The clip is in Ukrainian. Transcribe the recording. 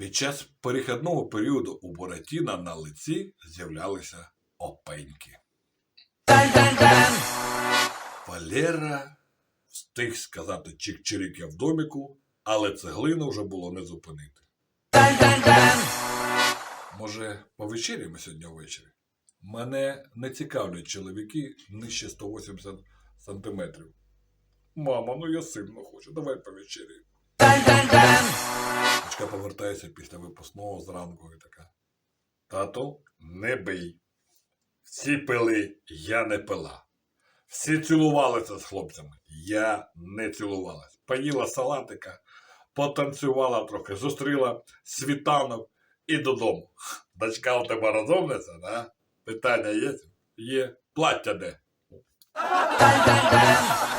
Під час перехідного періоду у Буратіна на лиці з'являлися опеньки. Валера встиг сказати чик-чирик я в доміку, але цеглину вже було не зупинити. Може, повечеряємо сьогодні ввечері? Мене не цікавлять чоловіки нижче 180 сантиметрів. Мама, ну я сильно хочу, давай повечеряємо. Повертається після випускного зранку і така. Тато, не бий. Всі пили, я не пила. Всі цілувалися з хлопцями. Я не цілувалась. Поїла салатика, потанцювала трохи, зустріла світанок і додому. Дочка у тебе розумниця, да? Питання є? Є. Плаття де?